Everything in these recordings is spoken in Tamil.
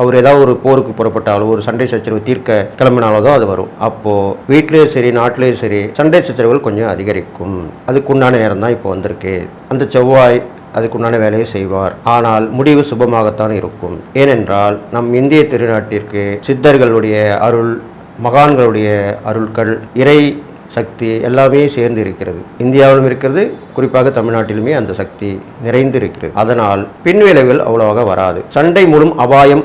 அவர் ஏதாவது ஒரு போருக்கு புறப்பட்டாலோ ஒரு சண்டை சச்சரவு தீர்க்க கிளம்பினாலோ தான் அது வரும். அப்போது வீட்லேயும் சரி நாட்டிலேயும் சரி சண்டை சச்சரவுகள் கொஞ்சம் அதிகரிக்கும். அதுக்குண்டான நேரம் தான் இப்போ வந்திருக்கு. அந்த செவ்வாய் அதுக்குண்டான வேலையை செய்வார். ஆனால் முடிவு சுபமாகத்தான் இருக்கும். ஏனென்றால் நம் இந்திய திருநாட்டிற்கு சித்தர்களுடைய அருள் மகான்களுடைய அருள்கள் இறை சக்தி எல்லாமே சேர்ந்து இருக்கிறது. இந்தியாவிலும் இருக்கிறது குறிப்பாக தமிழ்நாட்டிலுமே அந்த சக்தி நிறைந்து இருக்கிறது அதனால் பின் விளைவுகள் அவ்வளவாக வராது. சண்டை மூலம் அபாயம்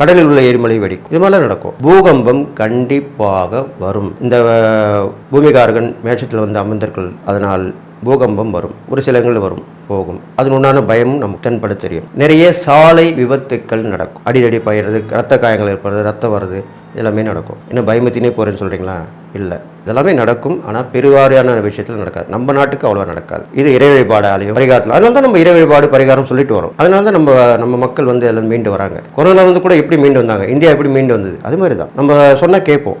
கடலில் உள்ள எரிமலை வெடிக்கும். இது மாதிரிலாம் நடக்கும். பூகம்பம் கண்டிப்பாக வரும். இந்த பூமிகாரகன் மேட்சத்தில் வந்து அமர்ந்தர்கள் அதனால் பூகம்பம் வரும். ஒரு சில இடங்கள் வரும் போகும். அதன் உண்டான பயமும் நமக்கு தென்பட தெரியும். நிறைய சாலை விபத்துக்கள் நடக்கும். அடிதடி பயிறது ரத்த காயங்கள் ஏற்படுறது ரத்தம் வருது. எல்லாமே நடக்கும். என்ன பயமத்தினே போகிறேன்னு சொல்கிறீங்களா இல்லை. இதெல்லாமே நடக்கும். ஆனால் பெருவாரியான விஷயத்தில் நடக்காது. நம்ம நாட்டுக்கு அவ்வளோ நடக்காது. இது இறை வழிபாடு ஆலயம் பரிகாரத்தில். அதனால தான் நம்ம இறை வழிபாடு பரிகாரம் சொல்லிட்டு வரோம். அதனால தான் நம்ம நம்ம மக்கள் வந்து எல்லாம் மீண்டு வராங்க. கொரோனா வந்து கூட எப்படி மீண்டு வந்தாங்க? இந்தியா எப்படி மீண்டு வந்தது? அது மாதிரி தான் நம்ம சொன்னால் கேட்போம்.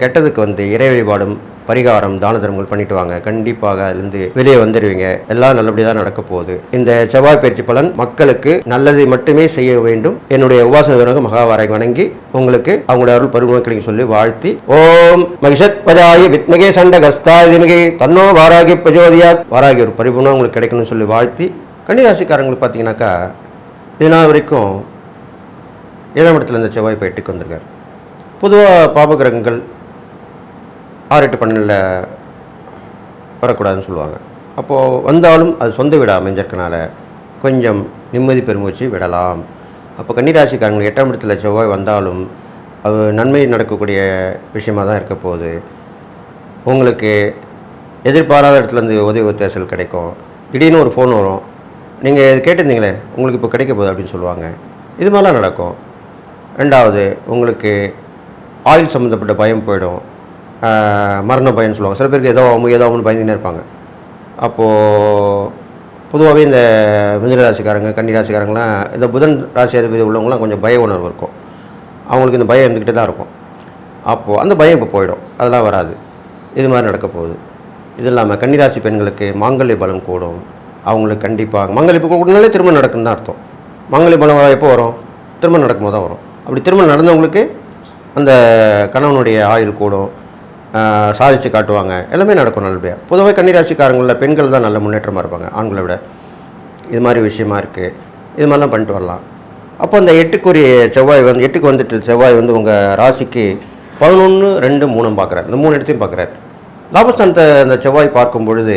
கெட்டதுக்கு வந்து இறை வழிபாடும் பரிகாரம் தான தர்மங்கள் பண்ணிட்டு வாங்க. கண்டிப்பாக அதுலேருந்து வெளியே வந்துடுவீங்க எல்லாம் நல்லபடியாக தான் நடக்க போகுது. இந்த செவ்வாய் பயிற்சி பலன் மக்களுக்கு நல்லதை மட்டுமே செய்ய வேண்டும். என்னுடைய உபாசன வீரக மகாவாரை வணங்கி உங்களுக்கு அவங்களுடைய அருள் பருவங்களுக்கு சொல்லி வாழ்த்தி ஓம் மகிஷத் பஜாயி வித்மகே சண்ட கஸ்தாய் திமிகே தன்னோ வாராகி பிரஜோதியா வாராகி ஒரு பரிபூர்ணம் உங்களுக்கு கிடைக்கணும்னு சொல்லி வாழ்த்தி கன்னிராசிக்காரங்களுக்கு பார்த்தீங்கன்னாக்கா இதனால் வரைக்கும் ஏழாம் இடத்துல இந்த செவ்வாய் இப்போ வந்திருக்காரு. பொதுவாக பாபகிரகங்கள் ஆறு எட்டு பன்னெண்டில் வரக்கூடாதுன்னு சொல்லுவாங்க. அப்போது வந்தாலும் அது சொந்த வீடாக அமைஞ்சிருக்கனால கொஞ்சம் நிம்மதி பெருமூச்சு விடலாம். அப்போ கன்னிராசிக்காரங்களுக்கு எட்டாம் இடத்துல செவ்வாய் வந்தாலும் அது நன்மை நடக்கக்கூடிய விஷயமா தான் இருக்க போகுது. உங்களுக்கு எதிர்பாராத இடத்துலேருந்து உதவி ஒத்தாசல் கிடைக்கும். திடீர்னு ஒரு ஃபோன் வரும். நீங்கள் இது கேட்டிருந்தீங்களே உங்களுக்கு இப்போ கிடைக்க போகுது அப்படின்னு சொல்லுவாங்க. இது மாதிரிலாம் நடக்கும். ரெண்டாவது உங்களுக்கு ஆயில் சம்மந்தப்பட்ட பயம் போயிடும். மரண பயம்னு சொல்லுவாங்க. சில பேருக்கு ஏதோ அவங்க ஏதோ ஒன்று பயந்துனே இருப்பாங்க. அப்போது பொதுவாகவே இந்த மிதன ராசிக்காரங்க கன்னி ராசிக்காரங்களாம் இந்த புதன் ராசி அதிபதி உள்ளவங்களாம் கொஞ்சம் பய உணர்வு இருக்கும். அவங்களுக்கு இந்த பயம் இருந்துக்கிட்டே தான் இருக்கும். அப்போது அந்த பயம் இப்போ போயிடும். அதெல்லாம் வராது. இது மாதிரி நடக்க போகுது. இது இல்லாமல் கன்னிராசி பெண்களுக்கு மாங்கல்ய பலம் கூடும். அவங்களுக்கு கண்டிப்பாக மாங்கல்ய கூடனாலே திருமணம் நடக்குன்னு தான் அர்த்தம். மாங்கல்ய பலம் எப்போ வரும்? திருமணம் நடக்கும்போது தான் வரும். அப்படி திருமணம் நடந்தவங்களுக்கு அந்த கணவனுடைய ஆயுள் கூடும் சாதித்து சாதிச்சு காட்டுவாங்க. எல்லாமே நடக்கும் நல்லபடியாக பொதுவாக கன்னிராசிக்காரங்களில் பெண்கள் தான் நல்ல முன்னேற்றமாக இருப்பாங்க ஆண்களை விட. இது மாதிரி விஷயமா இருக்குது இது மாதிரிலாம் பண்ணிட்டு வரலாம். அப்போ அந்த எட்டுக்குரிய செவ்வாய் வந்து எட்டுக்கு வந்துட்டு செவ்வாய் வந்து உங்கள் ராசிக்கு பதினொன்று ரெண்டு மூணும் பார்க்குறாரு இந்த மூணு இடத்தையும் பார்க்குறாரு லாபஸ்தானத்தை அந்த செவ்வாய் பார்க்கும் பொழுது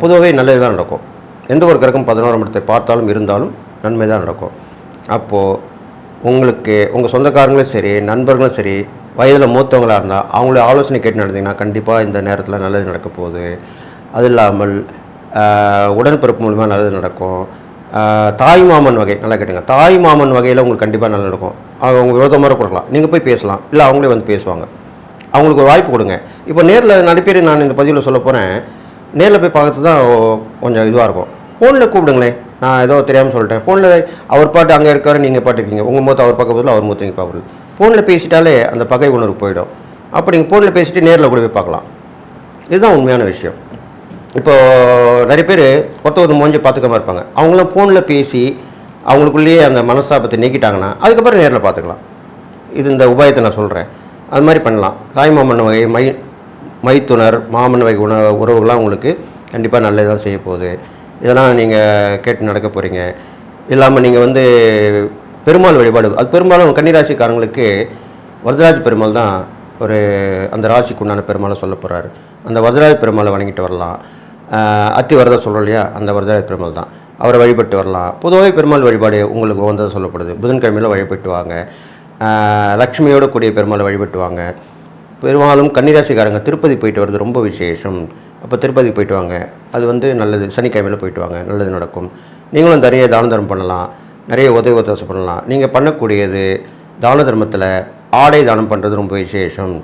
பொதுவாகவே நல்லது தான் நடக்கும். எந்த ஒரு கிரகம் பதினோராம் இடத்தை பார்த்தாலும் இருந்தாலும் நன்மை தான் நடக்கும். அப்போது உங்களுக்கு உங்கள் சொந்தக்காரங்களும் சரி நண்பர்களும் சரி வயதில் மூத்தவங்களாக இருந்தால் அவங்கள ஆலோசனை கேட்டு நடந்தீங்கன்னா கண்டிப்பாக இந்த நேரத்தில் நல்லது நடக்க போகுது. அது இல்லாமல் உடன்பிறப்பு மூலமாக நல்லது நடக்கும். தாய் மாமன் வகை நல்லா கேட்டுங்க. தாய் மாமன் வகையில் உங்களுக்கு கண்டிப்பாக நல்லா நடக்கும். அவங்க விரோதமாக கொடுக்கலாம். நீங்கள் போய் பேசலாம். இல்லை அவங்களே வந்து பேசுவாங்க. அவங்களுக்கு ஒரு வாய்ப்பு கொடுங்க. இப்போ நேரில் நிறைய பேர் நான் இந்த பதிவில் சொல்ல போகிறேன் நேரில் போய் பார்க்கறது தான் கொஞ்சம் இதுவாக இருக்கும். ஃபோனில் கூப்பிடுங்களேன். நான் ஏதோ தெரியாமல் சொல்லிட்டேன். ஃபோனில் அவர் பாட்டு அங்கே இருக்காரு நீங்கள் பாட்டு இருக்கீங்க. உங்கள் மூத்த அவர் பார்க்க அவர் மூத்த நீங்கள் பார்க்கறது ஃபோனில் பேசிட்டாலே அந்த பகை உணர்வு போயிடும். அப்போ நீங்கள் ஃபோனில் பேசிட்டு நேரில் கூட போய் பார்க்கலாம். இதுதான் உண்மையான விஷயம். இப்போது நிறைய பேர் ஒருத்தர் மூஞ்சி பார்த்துக்காம இருப்பாங்க. அவங்களாம் ஃபோனில் பேசி அவங்களுக்குள்ளேயே அந்த மனஸ்தாபத்தை நீக்கிட்டாங்கன்னா அதுக்கப்புறம் நேரில் பார்த்துக்கலாம். இது இந்த உபாயத்தை நான் சொல்கிறேன் அது மாதிரி பண்ணலாம். தாய் மாமன் வகை மை மைத்துனர் மாமன் வகை உண உறவுகள்லாம் உங்களுக்கு கண்டிப்பாக நல்லது தான் செய்ய போகுது இதெல்லாம் நீங்கள் கேட்டு நடக்க போகிறீங்க இல்லாமல் நீங்கள் வந்து பெருமாள் வழிபாடு அது பெரும்பாலும் கன்னிராசிக்காரங்களுக்கு வரதராஜ பெருமாள் தான் ஒரு அந்த ராசிக்கு உண்டான பெருமாளை சொல்ல போகிறாரு அந்த வரதராஜ பெருமாளை வணங்கிட்டு வரலாம். அத்தி வரத சொல்கிறோம் இல்லையா? அந்த வரதராஜ பெருமாள் தான். அவரை வழிபட்டு வரலாம். பொதுவாகவே பெருமாள் வழிபாடு உங்களுக்கு உகந்தது சொல்லப்படுது. புதன்கிழமையில் வழிபட்டு வாங்க. லக்ஷ்மியோட கூடிய பெருமாளை வழிபட்டு வாங்க. பெரும்பாலும் கன்னிராசிக்காரங்க திருப்பதி போயிட்டு வர்றது ரொம்ப விசேஷம். அப்போ திருப்பதிக்கு போயிட்டு வாங்க. அது வந்து நல்லது. சனிக்கிழமையில் போயிட்டு வாங்க. நல்லது நடக்கும். நீங்களும் நிறைய தான தர்மம் பண்ணலாம். நிறைய உதவி ஒத்தாசை பண்ணலாம். நீங்கள் பண்ணக்கூடியது தான தர்மத்தில் ஆடை தானம் பண்ணுறது ரொம்ப விசேஷம்.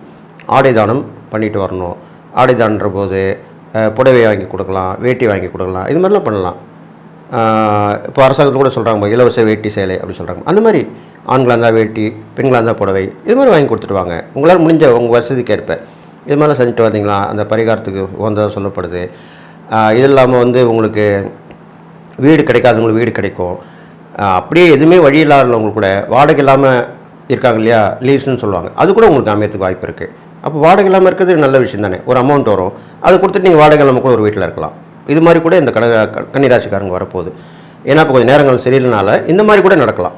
ஆடை தானம் பண்ணிட்டு வரணும். ஆடை தானன்ற போது புடவை வாங்கி கொடுக்கலாம். வேட்டி வாங்கி கொடுக்கலாம். இது மாதிரிலாம் பண்ணலாம். இப்போ அரசாங்கத்தில் கூட சொல்கிறாங்க இலவச வேட்டி சேலை அப்படின்னு சொல்கிறாங்க அந்த மாதிரி ஆண்களாக இருந்தால் வேட்டி பெண்களாக இருந்தால் புடவை இது மாதிரி வாங்கி கொடுத்துட்டு வாங்க. உங்களால் முடிஞ்ச உங்கள் வசதிக்கு ஏற்ப இது மாதிரிலாம் செஞ்சுட்டு வந்தீங்களா? அந்த பரிகாரத்துக்கு உகந்ததாக சொல்லப்படுது. இது இல்லாமல் வந்து உங்களுக்கு வீடு கிடைக்காதவங்களுக்கு வீடு கிடைக்கும். அப்படியே எதுவுமே வழி இல்லாதவங்களுக்கு கூட வாடகை இல்லாமல் இருக்காங்க இல்லையா? லீஸ்ன்னு சொல்லுவாங்க. அது கூட உங்களுக்கு அமையத்துக்கு வாய்ப்பு இருக்குது அப்போ வாடகை இல்லாமல் இருக்கிறது நல்ல விஷயம் தானே. ஒரு அமௌண்ட் வரும். அதை கொடுத்துட்டு நீங்கள் வாடகை இல்லாமல் கூட ஒரு வீட்டில் இருக்கலாம். இது மாதிரி கூட இந்த கட கன்னிராசிக்காரங்க வரப்போகுது. ஏன்னா இப்போ கொஞ்சம் நேரங்கள் சரியில்லைனால இந்த மாதிரி கூட நடக்கலாம்.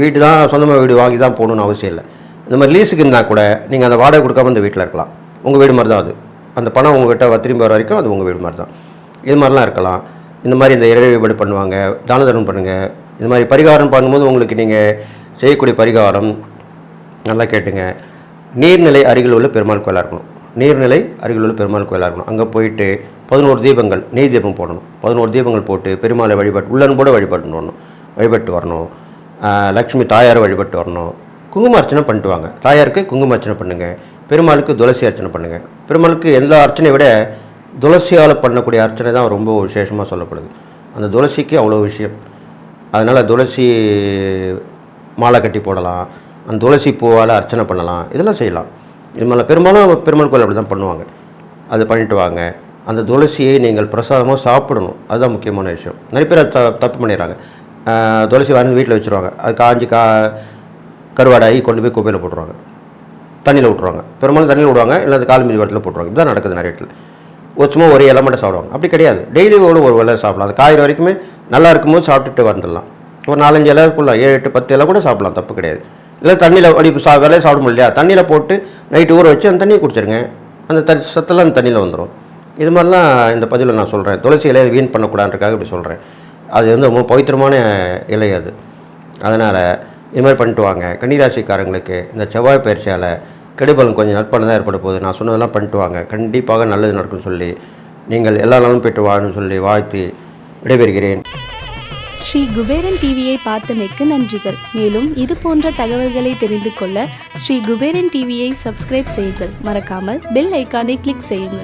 வீடு தான் சொந்தமாக வீடு வாங்கி தான் போகணுன்னு அவசியம் இல்லை. இந்த மாதிரி லீஸுக்கு இருந்தால் கூட நீங்கள் அந்த வாடகை கொடுக்காம இந்த வீட்டில் இருக்கலாம். உங்கள் வீடு மாதிரி தான் அது. அந்த பணம் உங்கள்கிட்ட திரும்பி வர வரைக்கும் அது உங்கள் வீடு மாதிரி தான் இது மாதிரிலாம் இருக்கலாம். இந்த மாதிரி இந்த இறை வழிபாடு பண்ணுவாங்க தான தர்மம் பண்ணுங்கள் இது மாதிரி பரிகாரம் பண்ணும்போது உங்களுக்கு நீங்கள் செய்யக்கூடிய பரிகாரம் நல்லா கேட்டுங்க. நீர்நிலை அருகில் உள்ள பெருமாள் கோயிலாக இருக்கணும். நீர்நிலை அருகில் உள்ள பெருமாள் கோயிலாக இருக்கணும். அங்கே போயிட்டு பதினோரு தீபங்கள் நெய் தீபம் போடணும். பதினோரு தீபங்கள் போட்டு பெருமாளை வழிபாட்டு கூட வழிபாடு வரணும் வழிபட்டு வரணும். லக்ஷ்மி தாயாரை வழிபட்டு வரணும். குங்குமார்ச்சனை பண்ணிட்டு வாங்க. தாயாருக்கு குங்குமார்ச்சனை பண்ணுங்கள் பெருமாளுக்கு துளசி அர்ச்சனை பண்ணுங்கள் பெருமாளுக்கு எல்லா அர்ச்சனையை விட துளசியால் பண்ணக்கூடிய அர்ச்சனை தான் ரொம்ப விசேஷமாக சொல்லப்படுது. அந்த துளசிக்கு அவ்வளோ விஷயம். அதனால் துளசி மாலை கட்டி போடலாம். அந்த துளசி பூவால் அர்ச்சனை பண்ணலாம். இதெல்லாம் செய்யலாம். இது பெரும்பாலும் பெருமாள் கோயில் அப்படி தான் பண்ணுவாங்க. அது பண்ணிட்டு வாங்க. அந்த துளசியை நீங்கள் பிரசாதமாக சாப்பிடணும். அதுதான் முக்கியமான விஷயம். நிறைய பேர் அதை த தப்பு பண்ணிடுறாங்க. துளசி வாங்கி வீட்டில் வச்சுருவாங்க. அது காஞ்சி கா கருவாடாகி கொண்டு போய் குப்பையில் போட்டுருவாங்க. தண்ணியில் விட்ருவாங்க பெரும்பாலும் தண்ணியில் விடுவாங்க இல்லை அது கால் மீதி வரத்தில் போட்டுருவாங்க. இதுதான் நடக்குது நிறைய இடத்துல. ஒரு சும்மா ஒரு இலை மட்டும் சாப்பிடுவாங்க. அப்படி கிடையாது. டெய்லி ஒரு ஒரு வேலை சாப்பிடலாம். அது காயிற வரைக்குமே நல்லா இருக்கும்போது சாப்பிட்டுட்டு வந்துடலாம். ஒரு நாலஞ்சு இலைக்குள்ள ஏழு எட்டு பத்து இலை கூட சாப்பிடலாம். தப்பு கிடையாது. இல்லை தண்ணியில் அப்படி சா விலையை சாப்பிட முடியலையா? தண்ணியில் போட்டு நைட்டு ஊற வச்சு அந்த தண்ணியை குடிச்சிருங்க. அந்த த சத்தெல்லாம் அந்த தண்ணியில் வந்துடும் இது மாதிரிலாம் இந்த பதிவில் நான் சொல்கிறேன் துளசி இலையை வீண் பண்ணக்கூடாதுன்றக்காக இப்படி சொல்கிறேன் அது வந்து ரொம்ப பவித்திரமான இலை அது. அதனால் இது மாதிரி பண்ணிட்டு வாங்க. கன்னிராசிக்காரங்களுக்கு இந்த செவ்வாய் பயிற்சியால் கெடுபலன் கொஞ்சம் நட்பலன் தான் ஏற்பட போகுது. நான் சொன்னதெல்லாம் பண்ணிட்டு வாங்க. கண்டிப்பாக நல்லது நடக்கும்னு சொல்லி நீங்கள் எல்லா நாளும் பெற்று வாழணும்னு சொல்லி வாழ்த்து விடைபெறுகிறேன். ஸ்ரீ குபேரன் டிவியை பார்த்தமைக்கு நன்றிகள். மேலும் இது போன்ற தகவல்களை தெரிந்து கொள்ள ஸ்ரீ குபேரன் டிவியை சப்ஸ்கிரைப் செய்யுங்கள். மறக்காமல் பெல் ஐக்கானை கிளிக் செய்யுங்கள்.